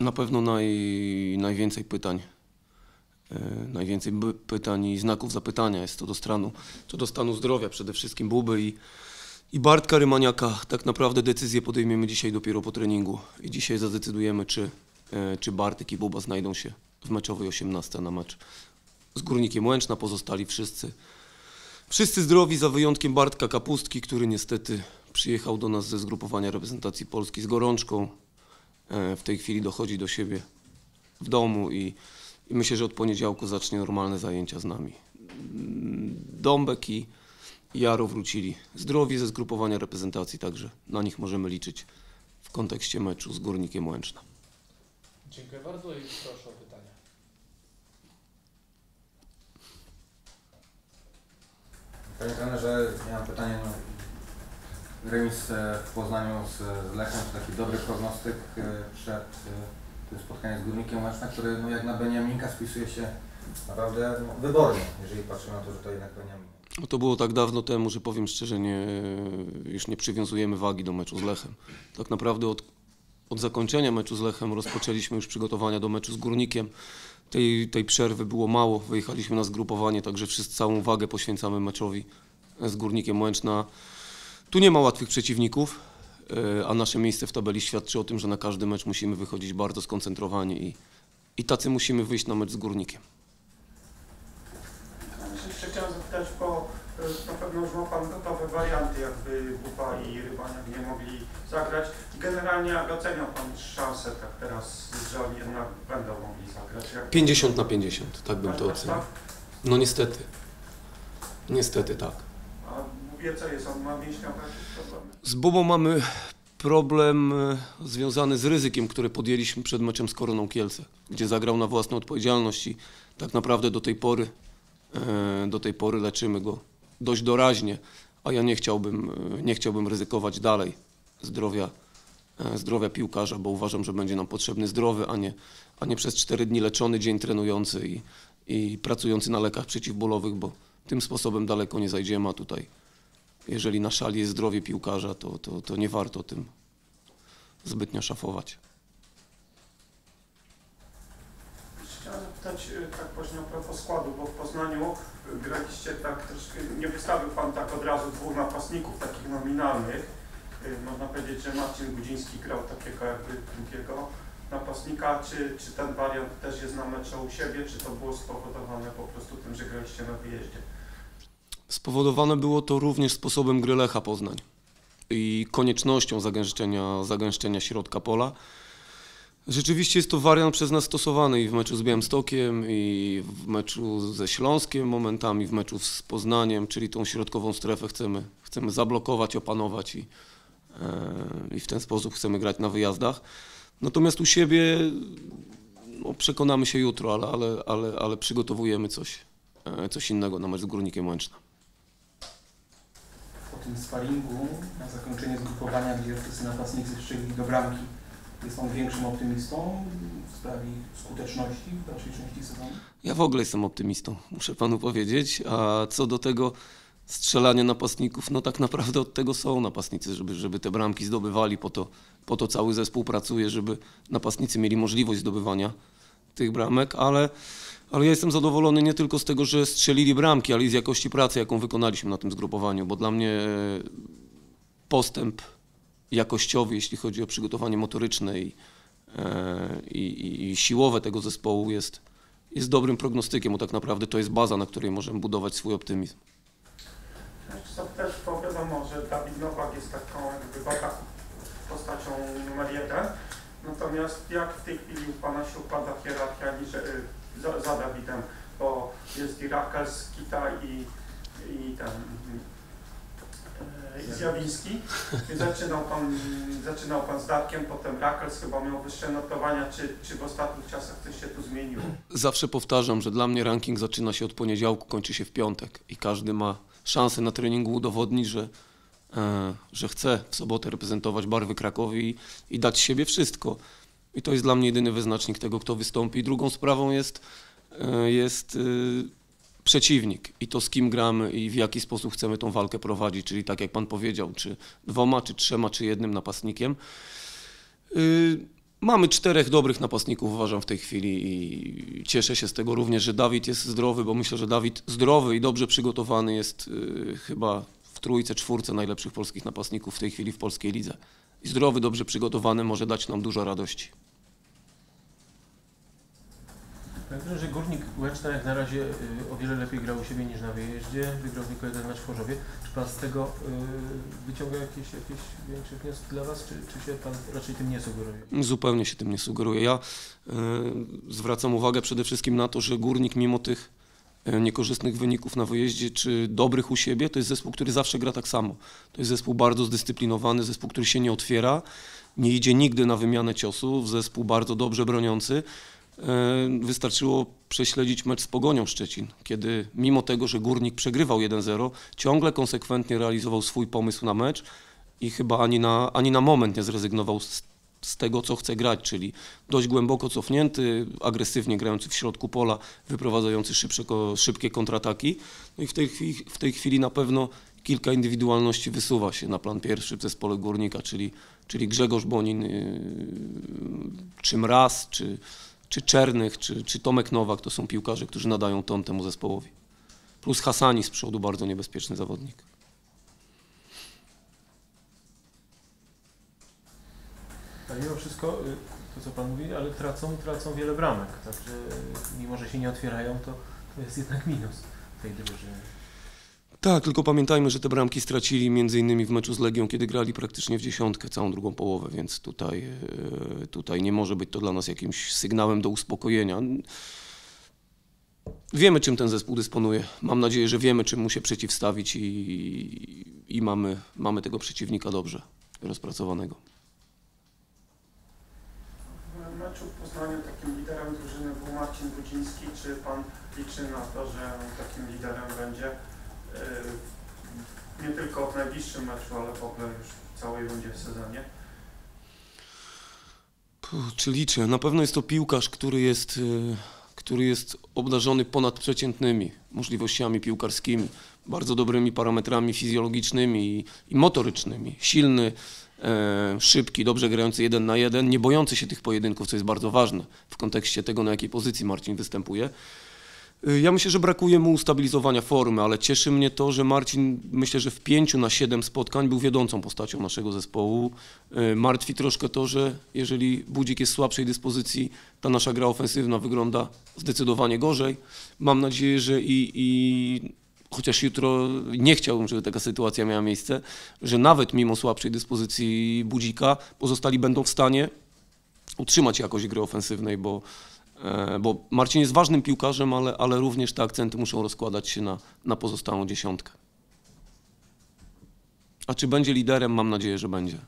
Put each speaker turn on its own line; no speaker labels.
Na pewno naj, najwięcej pytań. e, Najwięcej pytań i znaków zapytania jest co do stanu, co do stanu zdrowia przede wszystkim Buby i, i Bartka Rymaniaka. Tak naprawdę decyzję podejmiemy dzisiaj dopiero po treningu i dzisiaj zadecydujemy, czy, e, czy Bartek i Buba znajdą się w meczowej 18 na mecz z Górnikiem Łęczna. Pozostali wszyscy, wszyscy zdrowi za wyjątkiem Bartka Kapustki, który niestety przyjechał do nas ze zgrupowania reprezentacji Polski z gorączką. E, W tej chwili dochodzi do siebie w domu i, i myślę, że od poniedziałku zacznie normalne zajęcia z nami. Mm, Dąbek i Jaro wrócili zdrowi ze zgrupowania reprezentacji, także na nich możemy liczyć w kontekście meczu z Górnikiem Łęczna.
Dziękuję bardzo i proszę o pytania.
Panie trenerze, ja mam pytanie. No, remis e, w Poznaniu z, z Lechem, czy taki dobry prognostyk e, przed e, tym spotkaniem z Górnikiem Łęczna, który no, jak na Beniaminka spisuje się naprawdę no, wybornie, jeżeli patrzymy na to, że to jednak Beniamin.
No to było tak dawno temu, że powiem szczerze, nie, już nie przywiązujemy wagi do meczu z Lechem. Tak naprawdę od, od zakończenia meczu z Lechem rozpoczęliśmy już przygotowania do meczu z Górnikiem. Tej, tej przerwy było mało, wyjechaliśmy na zgrupowanie, także wszyscy całą uwagę poświęcamy meczowi z Górnikiem Łęczna. Tu nie ma łatwych przeciwników, e, a nasze miejsce w tabeli świadczy o tym, że na każdy mecz musimy wychodzić bardzo skoncentrowani i, i tacy musimy wyjść na mecz z Górnikiem.
Jeszcze chciałem zapytać, bo y, na pewno już ma Pan gotowe warianty, jakby Buba i Rybaniak nie mogli zagrać. Generalnie jak ocenia Pan szansę tak teraz, że oni jednak będą mogli zagrać? Jak
50 na 50, tak bym to
Masz
ocenił. No niestety. Niestety tak.
Jest, on ma problemy?
Z Bubą mamy problem e, związany z ryzykiem, które podjęliśmy przed meczem z Koroną Kielce, gdzie zagrał na własną odpowiedzialność i tak naprawdę do tej pory, e, do tej pory leczymy go dość doraźnie, a ja nie chciałbym, e, nie chciałbym ryzykować dalej zdrowia, zdrowia piłkarza, bo uważam, że będzie nam potrzebny zdrowy, a nie, a nie przez 4 dni leczony, dzień trenujący i, i pracujący na lekach przeciwbólowych, bo tym sposobem daleko nie zajdziemy, a tutaj jeżeli na szali jest zdrowie piłkarza, to, to, to nie warto tym zbytnio szafować.
Chciałem zapytać y, tak właśnie a propos składu, bo w Poznaniu y, graliście tak troszkę, nie wystawił Pan tak od razu dwóch napastników takich nominalnych. Y, Można powiedzieć, że Marcin Gudziński grał takiego jakby drugiego napastnika. Czy, czy ten wariant też jest na mecze u siebie, czy to było spowodowane po prostu tym, że graliście na wyjeździe?
Spowodowane było to również sposobem gry Lecha Poznań i koniecznością zagęszczenia, zagęszczenia środka pola. Rzeczywiście jest to wariant przez nas stosowany i w meczu z Białymstokiem, i w meczu ze Śląskiem momentami, w meczu z Poznaniem, czyli tą środkową strefę chcemy, chcemy zablokować, opanować i, e, i w ten sposób chcemy grać na wyjazdach. Natomiast u siebie no, przekonamy się jutro, ale, ale, ale, ale przygotowujemy coś, e, coś innego na mecz z Górnikiem Łęczna.
Tym sparingu na zakończenie zgrupowania, gdzie wszyscy napastnicy strzegli do bramki, jest Pan większym optymistą w sprawie skuteczności w dalszej części sezonu?
Ja w ogóle jestem optymistą, muszę panu powiedzieć. A co do tego strzelania napastników, no tak naprawdę od tego są napastnicy, żeby, żeby te bramki zdobywali. Po to, po to cały zespół pracuje, żeby napastnicy mieli możliwość zdobywania tych bramek, ale, ale ja jestem zadowolony nie tylko z tego, że strzelili bramki, ale i z jakości pracy, jaką wykonaliśmy na tym zgrupowaniu, bo dla mnie e, postęp jakościowy, jeśli chodzi o przygotowanie motoryczne i, e, i, i, i siłowe tego zespołu jest, jest dobrym prognostykiem, bo tak naprawdę to jest baza, na której możemy budować swój optymizm.
Się zapytać, bo wiadomo, że Dawid Nowak jest taką jakby postacią numer jeden. Natomiast jak w tej chwili u Pana się układa hierarchia za, za Dawidem, bo jest i Rakels, Kita i, i ten i Zjawiński. I zaczynał pan, zaczynał pan z Darkiem, potem Rakels chyba miał wyższe notowania. Czy, czy w ostatnich czasach coś się tu zmieniło?
Zawsze powtarzam, że dla mnie ranking zaczyna się od poniedziałku, kończy się w piątek i każdy ma szansę na treningu udowodnić, że, e, że chce w sobotę reprezentować barwy Krakowi i, i dać z siebie wszystko. I to jest dla mnie jedyny wyznacznik tego, kto wystąpi. Drugą sprawą jest, e, jest e, przeciwnik i to z kim gramy i w jaki sposób chcemy tą walkę prowadzić, czyli tak jak Pan powiedział, czy dwoma, czy trzema, czy jednym napastnikiem. Y, Mamy czterech dobrych napastników, uważam, w tej chwili i cieszę się z tego również, że Dawid jest zdrowy, bo myślę, że Dawid zdrowy i dobrze przygotowany jest chyba w trójce, czwórce najlepszych polskich napastników w tej chwili w polskiej lidze. I zdrowy, dobrze przygotowany może dać nam dużo radości.
Panie trenerze, Górnik Łęczna jak na razie y, o wiele lepiej grał u siebie niż na wyjeździe. Wygrał tylko jeden mecz w Chorzowie. Czy Pan z tego y, wyciąga jakieś, jakieś większe wnioski dla Was, czy, czy się Pan raczej tym nie sugeruje?
Zupełnie się tym nie sugeruję. Ja e, zwracam uwagę przede wszystkim na to, że Górnik mimo tych e, niekorzystnych wyników na wyjeździe, czy dobrych u siebie, to jest zespół, który zawsze gra tak samo. To jest zespół bardzo zdyscyplinowany, zespół, który się nie otwiera, nie idzie nigdy na wymianę ciosów, zespół bardzo dobrze broniący. E, Wystarczyło prześledzić mecz z Pogonią Szczecin, kiedy mimo tego, że Górnik przegrywał 1-0, ciągle konsekwentnie realizował swój pomysł na mecz i chyba ani na, ani na moment nie zrezygnował z, z tego, co chce grać, czyli dość głęboko cofnięty, agresywnie grający w środku pola, wyprowadzający szybsze, szybkie kontrataki. No i w tej, chwili, w tej chwili na pewno kilka indywidualności wysuwa się na plan pierwszy w zespole Górnika, czyli, czyli Grzegorz Bonin, yy, czy Mraz, czy, czy Czernych, czy, czy Tomek Nowak, to są piłkarze, którzy nadają ton temu zespołowi. Plus Hasani z przodu, bardzo niebezpieczny zawodnik.
Ale mimo wszystko, y, to co Pan mówi, ale tracą, tracą wiele bramek. Także y, mimo, że się nie otwierają, to, to jest jednak minus tej drużyny.
Tak, tylko pamiętajmy, że te bramki stracili między innymi w meczu z Legią, kiedy grali praktycznie w dziesiątkę całą drugą połowę, więc tutaj, e, tutaj nie może być to dla nas jakimś sygnałem do uspokojenia. Wiemy, czym ten zespół dysponuje. Mam nadzieję, że wiemy, czym mu się przeciwstawić i, i mamy, mamy tego przeciwnika dobrze rozpracowanego.
W meczu w Poznaniu takim liderem drużyny był Marcin Budziński. Czy Pan liczy na to, że takim liderem będzie nie tylko w najbliższym meczu, ale w ogóle już w całej rundzie w sezonie?
Puh, Czy liczę? Na pewno jest to piłkarz, który jest, e, który jest obdarzony ponadprzeciętnymi możliwościami piłkarskimi, bardzo dobrymi parametrami fizjologicznymi i, i motorycznymi. Silny, e, szybki, dobrze grający jeden na jeden, nie bojący się tych pojedynków, co jest bardzo ważne w kontekście tego, na jakiej pozycji Marcin występuje. Y, Ja myślę, że brakuje mu ustabilizowania formy, ale cieszy mnie to, że Marcin, myślę, że w pięciu na siedem spotkań był wiodącą postacią naszego zespołu. Y, Martwi troszkę to, że jeżeli Budzik jest słabszej dyspozycji, ta nasza gra ofensywna wygląda zdecydowanie gorzej. Mam nadzieję, że i, i chociaż jutro nie chciałbym, żeby taka sytuacja miała miejsce, że nawet mimo słabszej dyspozycji Budzika pozostali będą w stanie utrzymać jakość gry ofensywnej, bo bo Marcin jest ważnym piłkarzem, ale, ale również te akcenty muszą rozkładać się na, na pozostałą dziesiątkę. A czy będzie liderem? Mam nadzieję, że będzie.